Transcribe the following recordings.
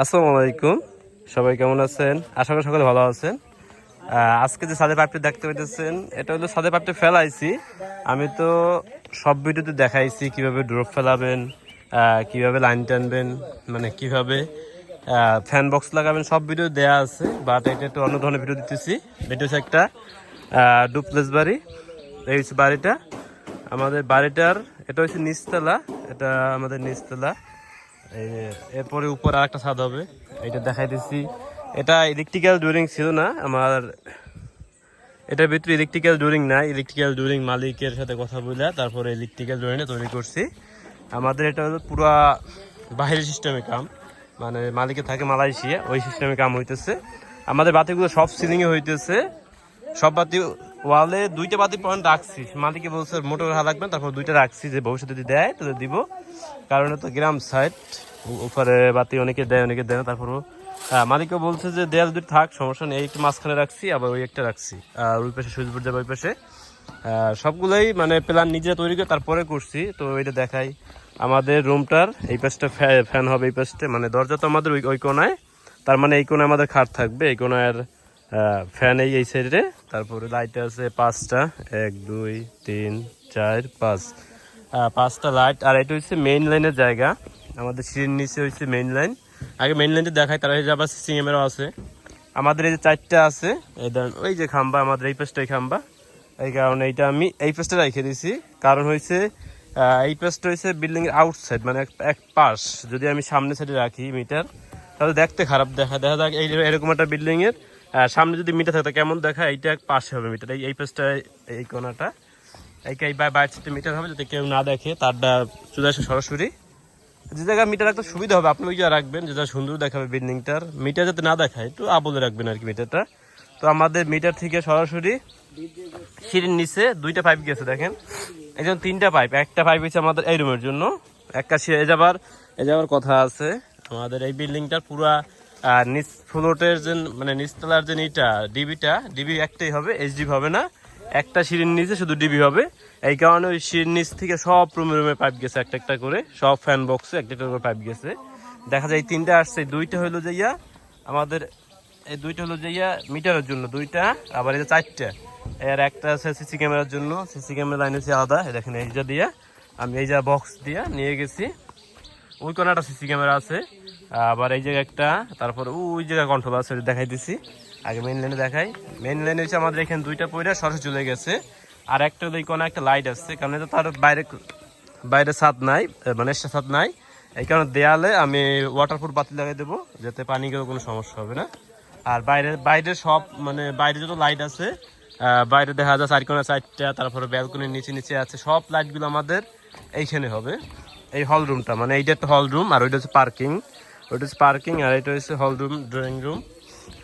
আসসালামু আলাইকুম। সবাই কেমন আছেন? আশা করি সকলে ভালো আছেন। আজকে যে সাদে পাইপটি দেখতে পাইতেছেন, এটা হলো সাদে পাইপটি ফেলাইছি। আমি তো সব ভিডিওতে দেখাইছি কীভাবে ড্রপ ফেলাবেন কীভাবে লাইন টানবেন মানে কীভাবে ফ্যান বক্স লাগাবেন, সব ভিডিও দেয়া আছে বাট এটা একটু অন্য ধরনের ভিডিও দিতেছি। হচ্ছে একটা ডুপ্লেস বাড়ি। এই হচ্ছে বাড়িটা। আমাদের বাড়িটার, এটা হচ্ছে নিচতলা। এটা আমাদের নিচতলা। এরপরে উপর আর একটা ছাদ হবে। এটা দেখাইতেছি। এটা ইলেকট্রিক্যাল ডুরিং ছিল না, আমার এটার ভিতরে ইলেকট্রিক্যাল ডুরিং নাই। ইলেকট্রিক্যাল ডুরিং মালিকের সাথে কথা বলে তারপরে ইলেকট্রিক্যাল ডুরিংটা তৈরি করছি। আমাদের এটা হলো পুরা বাইরের সিস্টেমে কাম। মানে মালিকে থাকে মালয়েশিয়া, ওই সিস্টেমে কাম হইতেছে। আমাদের বাতিগুলো সব সিলিংয়ে হইতেছে। সব বাতি ওয়ালে দুইটা বাতি পয়েন্ট রাখছি। মালিকে বলছে মোটর হা লাগবে তারপর দুইটা রাখছি যে ভবিষ্যতে যদি দেয় তাহলে দিব। কারণ তো গ্রাম সাইড উপরে বাতি অনেকে দেয় অনেকে দেয় না তারপরও হ্যাঁ, মালিকও বলছে যে দেয়াল দুটো থাক সমস্যা নেই একটু মাঝখানে রাখছি আবার ওই একটা রাখছি। আর ওই পাশে সুইচ বোর্ড যাবে ওই পাশে। সবগুলোই মানে প্ল্যান নিজে তৈরি করে তারপরে করছি। তো এটা দেখাই। আমাদের রুমটার এই পাশটা ফ্যান হবে এই পাশটা মানে দরজা তো আমাদের ওই ওই কোনায়। তার মানে এই কোনায় আমাদের খাট থাকবে এই কোনায় ফ্যান এই এই সাইডে তারপরে লাইট আছে পাঁচটা। এক দুই তিন চার পাঁচ। পাঁচটা লাইট আর এটা হচ্ছে মেইন লাইনের জায়গা। আমাদের সিঁড়ির নিচে হচ্ছে মেইন লাইন আগে মেইন লাইনটা দেখায় তার হচ্ছে আবার সিসি ক্যামেরাও আছে। আমাদের এই যে চারটা আছে ওই যে খাম্বা আমাদের এই পেজটাই খাম্বা। এই কারণে এইটা আমি এই পেজটা রেখে দিয়েছি কারণ হয়েছে এই পাশটা হয়েছে বিল্ডিং এর আউটসাইড মানে এক- পাশ। যদি আমি সামনে সাইডে রাখি মিটার তাহলে দেখতে খারাপ। দেখা দেখা যাক এই এরকম একটা বিল্ডিং এর আহ, সামনে যদি মিটার থাকতো কেমন দেখা? এইটা পাশে হবে মিটার। এই পেজটা এই কোনাটা। এই এই বাইরে সাইডে মিটার হবে, যাতে কেউ না দেখে। তারটা চলে আসে সরাসরি। যে জায়গায় মিটার রাখতে সুবিধা হবে, আপনি ওই রাখবেন যেটা সুন্দর দেখাবে বিল্ডিংটার। মিটার যাতে না দেখায়, একটু আবলে রাখবেন আর কি মিটারটা। তো আমাদের মিটার থেকে সরাসরি সিঁড়ির নিচে দুইটা পাইপ গেছে, দেখেন। এই জন্য তিনটা পাইপ একটা পাইপ হচ্ছে আমাদের এই রুমের জন্য। একটা এ যাবার এ যাবার কথা আছে। আমাদের এই বিল্ডিংটার পুরা আহ, নিচ ফ্লোটের যে মানে নিচতলার যে ইটা ডিবিটা ডিবি একটাই হবে এইচডিবি হবে না। একটা সিঁড়ির নিচে শুধু ডিবি হবে। এই কারণে ওই সিঁড়ির নিচ থেকে সব রুমে রুমে পাইপ গেছে একটা একটা করে। সব ফ্যান বক্সে একটা একটা করে পাইপ গেছে। দেখা যায় তিনটা আসছে। দুইটা হইল যে ইয়া আমাদের এই দুইটা হলো যে ইয়া মিটারের জন্য। দুইটা আবার এই যে চারটা। এর একটা আছে সিসি ক্যামেরার জন্য। সিসি ক্যামেরা লাইন হচ্ছে আলাদা। দেখেন এই যা দিয়া। আমি এই যা বক্স দিয়া নিয়ে গেছি। ওই কোনাটা সিসি ক্যামেরা আছে। আবার এই জায়গায় একটা, তারপর ওই জায়গায় কন্ট্রোল আছে দেখাই দিছি আগে মেইন লাইনে দেখাই। মেইন লাইনে হচ্ছে আমাদের এখানে দুইটা পয়রা সরাসরি চলে গেছে। আর একটা ওই কোনা একটা লাইট আছে কারণ এটা তার বাইরে বাইরে ছাদ নাই মানে ছাদ নাই। এই কারণে দেয়ালে আমি ওয়াটারপ্রুফ বাতি লাগাই দেবো, যাতে পানি গেলে কোনো সমস্যা হবে না। আর বাইরে বাইরে সব মানে বাইরে যত লাইট আছে বাইরে দেখা যায় চারকোনা চারটা, তারপরে ব্যালকনির নিচে নিচে আছে, সব লাইটগুলো আমাদের এইখানে হবে। এই হল রুমটা মানে এইটা একটা হল রুম আর ওইটা হচ্ছে পার্কিং ওইটা হচ্ছে পার্কিং আর এটা হচ্ছে হল রুম ড্রয়িং রুম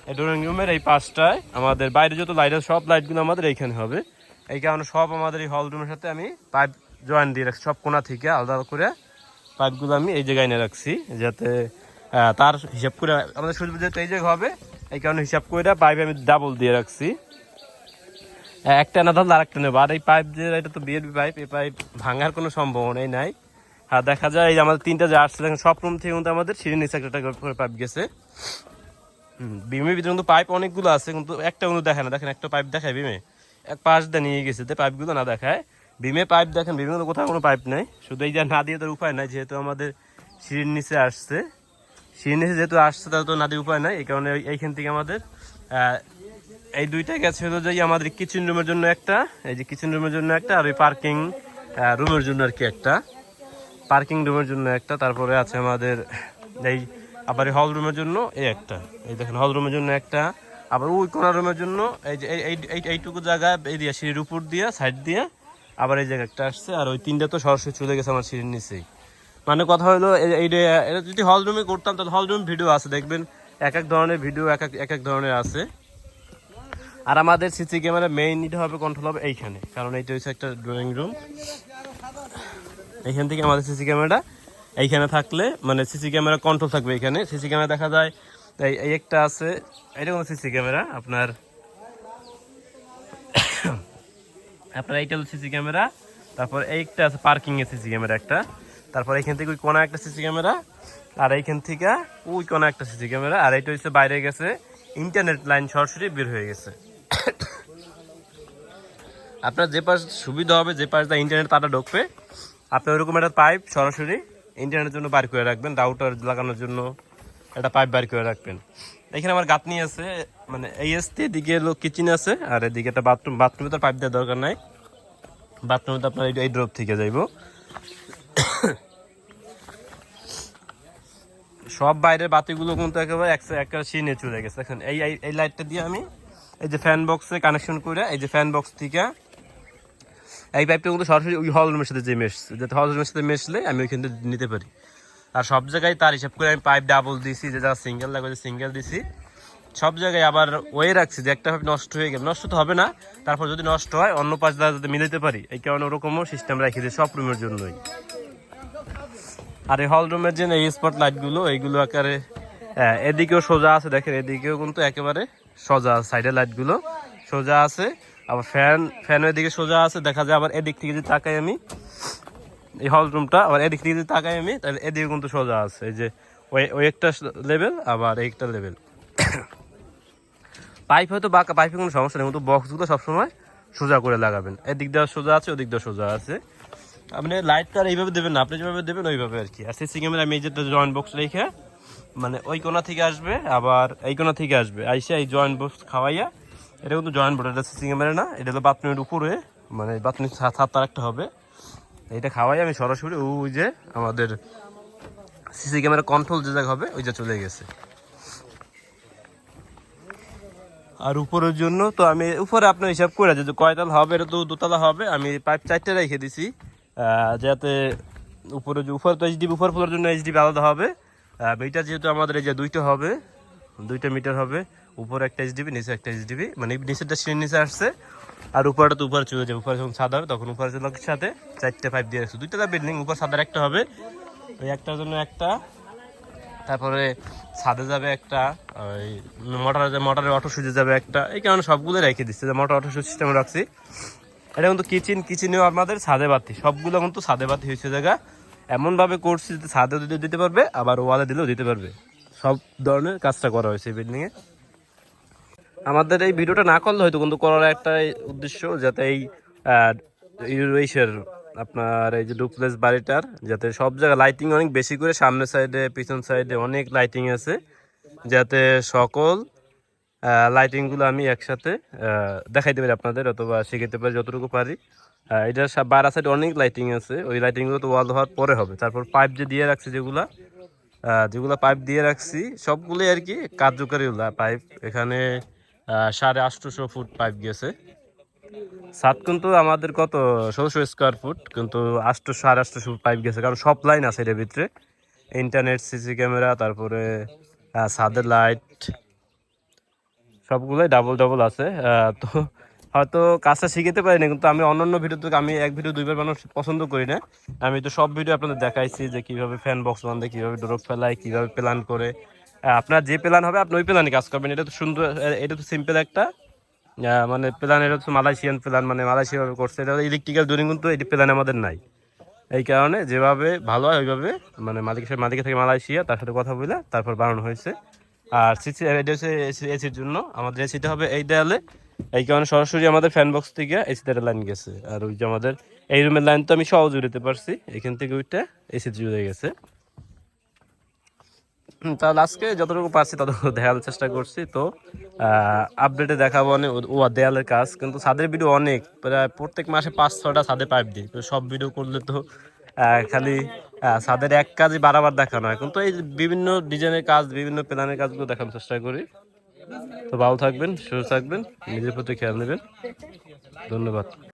এই ড্রয়িং রুমের এই পাশটায় আমাদের বাইরে যত লাইট আছে, সব লাইটগুলো আমাদের এইখানে হবে। এই কারণে সব আমাদের এই হল রুমের সাথে আমি পাইপ জয়েন দিয়ে রাখছি। সব কোনা থেকে আলাদা করে পাইপগুলো আমি এই জায়গায় এনে রাখছি, যাতে তার হিসাব করে আমাদের সুযোগ যেহেতু এই জায়গা হবে, এই কারণে হিসাব করে পাইপ আমি ডাবল দিয়ে রাখছি। একটা না ধরলে আরেকটা নেব। আর এই পাইপ যে, এটা তো বিএলবি পাইপ এই পাইপ ভাঙার কোনো সম্ভাবনাই নাই। আর দেখা যায় এই আমাদের তিনটা যে আসছে, দেখেন সব রুম থেকে কিন্তু আমাদের সিঁড়ি নিচে একটা করে পাইপ গেছে। বিমের ভিতরে কিন্তু পাইপ অনেকগুলো আছে, কিন্তু একটা কিন্তু দেখে না। দেখেন, একটা পাইপ দেখায় বিমে এক পাশ দিয়ে নিয়ে গেছে, তো পাইপগুলো না দেখায়। বিমে পাইপ দেখেন তো কোথাও কোনো পাইপ নেই। শুধু এই যে না দিয়ে তোর উপায় নাই, যেহেতু আমাদের সিঁড়ির নিচে আসছে। সিঁড়ির নিচে যেহেতু আসছে, তাহলে তো না দিয়ে উপায় নাই। এই কারণে এইখান থেকে আমাদের এই দুইটা গেছে হলো যে আমাদের কিচেন রুমের জন্য একটা, এই যে কিচেন রুমের জন্য একটা, আর ওই পার্কিং রুমের জন্য আর কি একটা। পার্কিং রুমের জন্য একটা, তারপরে আছে আমাদের এই আবার হল রুমের জন্য এই একটা। এই দেখেন হল রুমের জন্য একটা, আবার ওই কোনার রুমের জন্য এই যে, এই- এই- এই- এইটুকু জায়গা এই দিয়ে, সিঁড়ির উপর দিয়ে সাইড দিয়ে, আবার এই জায়গা একটা আসছে, আর ওই তিনটা তো সরাসরি চলে গেছে আমার সিঁড়ির নিচেই। মানে কথা হলো, এই- এটা যদি হল রুমে করতাম, তাহলে হল রুম ভিডিও আছে, দেখবেন, এক এক ধরনের ভিডিও এক এক এক এক ধরনের আছে। আর আমাদের সিসি ক্যামেরা মেইন এটা হবে কন্ট্রোল হবে এইখানে, কারণ এইটা হচ্ছে একটা ড্রয়িং রুম এইখান থেকে আমাদের সিসি ক্যামেরাটা এইখানে থাকলে মানে সিসি ক্যামেরা কন্ট্রোল থাকবে এখানে। সিসি ক্যামেরা দেখা যায়, এই একটা আছে এটা কোনো সিসি ক্যামেরা, আপনার আপনার এইটা হলো সিসি ক্যামেরা, তারপর এইটা আছে পার্কিং এর সিসি ক্যামেরা একটা, তারপর এখান থেকে ওই কোনা একটা সিসি ক্যামেরা, আর এইখান থেকে ওই কোনা একটা সিসি ক্যামেরা, আর এইটা হচ্ছে বাইরে গেছে ইন্টারনেট লাইন সরাসরি বের হয়ে গেছে। আপনার যে পাশ সুবিধা হবে, যে পাশ দিয়ে ইন্টারনেট তারা ঢুকবে আপনি ওইরকম একটা পাইপ সরাসরি ইন্টারনেটের জন্য বার করে রাখবেন রাউটার লাগানোর জন্য একটা পাইপ বার করে রাখবেন। এখানে আমার গাঁথনি আছে মানে এই এসতে এদিকে হলো কিচেন আছে, আর এদিকে একটা বাথরুম বাথরুমে তো পাইপ দেওয়ার দরকার নাই। বাথরুমে তো আপনার এই- ড্রপ থেকে যাইব। সব বাইরের বাতিগুলো কিন্তু একেবারে একেবারে সিনে চলে গেছে। এখন এই- এই লাইটটা দিয়ে আমি এই যে ফ্যান বক্সে কানেকশন করে, এই যে ফ্যান বক্স থেকে এই পাইপটা কিন্তু সরাসরি ওই হল রুমের সাথে যে মেশছে যাতে হল রুমের সাথে মেশলে আমি ওইখান নিতে পারি। আর সব জায়গায় তার হিসাব করে আমি পাইপ ডাবল দিছি যে যা সিঙ্গেল লাগবে সিঙ্গেল দিছি। সব জায়গায় আবার ওয়ে রাখছি যে একটা পাইপ নষ্ট হয়ে গেল। নষ্ট তো হবে না তারপর যদি নষ্ট হয় অন্য পাঁচ দ্বারা যদি মিলাতে পারি। এই কারণে ওরকমও সিস্টেম রাখি দিই সব রুমের জন্যই। আর এই হল রুমের যে এই স্পট লাইটগুলো এইগুলো আকারে আহ, এদিকেও সোজা আছে দেখেন এদিকেও কিন্তু একেবারে সোজা সাইডের লাইটগুলো সোজা আছে। আবার ফ্যান, ফ্যানের এদিকে সোজা আছে, দেখা যায় আবার এদিক থেকে যদি তাকাই আমি, এই হল রুমটা আবার এদিক থেকে যদি তাকাই আমি, তাহলে এদিকে কিন্তু সোজা আছে। এই যে, ওই ওই একটা লেভেল আবার একটা লেভেল পাইপ হয়তো বাঁকা, পাইপে কোনো সমস্যা নেই, কিন্তু বক্সগুলো সবসময় সোজা করে লাগাবেন। এদিক দিয়ে সোজা আছে, ওদিক দেওয়া সোজা আছে। আপনি লাইটটা আর এইভাবে দেবেন না, আপনি যেভাবে দেবেন ওইভাবে আর কি। আর সিসি ক্যামেরা আমি যেটা জয়েন্ট বক্স রেখে মানে ওই কোনা থেকে আসবে, আবার এই কোনা থেকে আসবে। আইসে এই জয়েন্ট বক্স খাওয়াইয়া এটা কিন্তু জয়েন্ট বোর্ড এটা সিসি ক্যামেরা না, এটা হলো বাথরুমের উপরে মানে বাথরুমের ছাদ তার একটা হবে। এটা খাওয়াই আমি সরাসরি ওই যে আমাদের সিসি ক্যামেরা কন্ট্রোল যে জায়গা হবে ওই যে চলে গেছে। আর উপরের জন্য তো আমি, উপরে আপনার হিসাব করে যে কয়তাল হবে, এটা তো দোতলা হবে, আমি পাইপ চারটে রেখে দিছি। যাতে উপরে উপরে তো এইচডিবি উপর ফ্লোর জন্য এইচডিবি আলাদা হবে। এইটা যেহেতু আমাদের এই যে দুইটা হবে দুইটা মিটার হবে, উপরে একটা এইচডিবি নিচে একটা এইচডিবি মানে নিচেরটা সিঁড়ির নিচে আসছে, আর উপরটা তো উপরে চলে যাবে, উপরে যখন সাদা হবে তখন উপরে চলে সাথে চারটে পাইপ দিয়ে রাখছে। দুইটা বিল্ডিং উপর সাদার একটা হবে, ওই একটার জন্য একটা, তারপরে ছাদে যাবে একটা, ওই মোটর মোটরের অটো সুইচে যাবে একটা, এই কারণে সবগুলো রেখে দিচ্ছে, যে মোটর অটো সুইচ সিস্টেম রাখছি। এটা কিন্তু কিচেন কিচেনেও আমাদের ছাদে বাতি, সবগুলো কিন্তু ছাদে বাতি হয়েছে জায়গা। এমনভাবে করছি যে ছাদে দিতে পারবে, আবার ওয়ালে দিলেও দিতে পারবে। সব ধরনের কাজটা করা হয়েছে বিল্ডিংয়ে আমাদের এই ভিডিওটা না করলে হয়তো কিন্তু করার একটা উদ্দেশ্য যাতে এই আপনার এই যে ডুপ্লেস বাড়িটার যাতে সব জায়গায় লাইটিং অনেক বেশি করে সামনের সাইডে পিছন সাইডে অনেক লাইটিং আছে। যাতে সকল লাইটিংগুলো আমি একসাথে দেখাইতে পারি আপনাদের অথবা শিখাইতে পারি যতটুকু পারি। এটার বাইরে সাইডে অনেক লাইটিং আছে। ওই লাইটিংগুলো তো ওয়াল হওয়ার পরে হবে। তারপর পাইপ যে দিয়ে রাখছে যেগুলা যেগুলো পাইপ দিয়ে রাখছি, সবগুলোই আর কি কার্যকারী পাইপ এখানে সাড়ে আটশোশো ফুট পাইপ গেছে। সাত কিন্তু আমাদের কত? ষোলোশো স্কোয়ার ফুট কিন্তু আটশো, সাড়ে আটশোশো পাইপ গেছে। কারণ সব লাইন আছে এটার ভিতরে। ইন্টারনেট সিসি ক্যামেরা তারপরে ছাদের লাইট সবগুলোই ডাবল ডাবল আছে। তো হয়তো কাজটা শিখাতে পারি না কিন্তু আমি অন্যান্য ভিডিও থেকে আমি এক ভিডিও দুইবার বানানো পছন্দ করি না। আমি তো সব ভিডিও আপনাদের দেখাইছি যে কীভাবে ফ্যান বক্স বান্ধে কীভাবে ড্রপ ফেলায়, কীভাবে প্ল্যান করে। আপনার যে প্ল্যান হবে, আপনি ওই প্ল্যানে কাজ করবেন। এটা তো সুন্দর এটা তো সিম্পল একটা মানে প্ল্যান এটা হচ্ছে মালয়েশিয়ান প্ল্যান মানে মালয়েশিয়াভাবে করছে। এটা ইলেকট্রিক্যাল জোরিং কিন্তু এটি প্ল্যান আমাদের নাই। এই কারণে যেভাবে ভালো হয়, ওইভাবে মানে মালিকের সাথে মালিকের থেকে মালয়েশিয়া তার সাথে কথা বলে তারপর বানানো হয়েছে। আর সিসি এটা হচ্ছে এসির জন্য। আমাদের এসিটা হবে এই দেয়ালে। এই কারণে সরাসরি আমাদের ফ্যান বক্স থেকে এসি তারের লাইন গেছে। আর ওই যে আমাদের এই রুমের লাইন তো আমি সহজ উড়াতে পারছি। এখান থেকে ওইটা এসি জুড়ে গেছে। তাহলে আজকে যতটুকু পারছি ততটুকু দেখার চেষ্টা করছি। তো আপডেটে দেখাবো অনেক ও- দেয়ালের কাজ। কিন্তু ছাদের ভিডিও অনেক। প্রায় প্রত্যেক মাসে পাঁচ ছটা ছাদে পাইপ দিই। সব ভিডিও করলে তো খালি ছাদের এক কাজই বারবার দেখানো হয়। তো এই বিভিন্ন ডিজাইনের কাজ, বিভিন্ন প্ল্যানের কাজগুলো দেখানোর চেষ্টা করি। তো ভালো থাকবেন, সুস্থ থাকবেন, নিজের প্রতি খেয়াল নেবেন। ধন্যবাদ।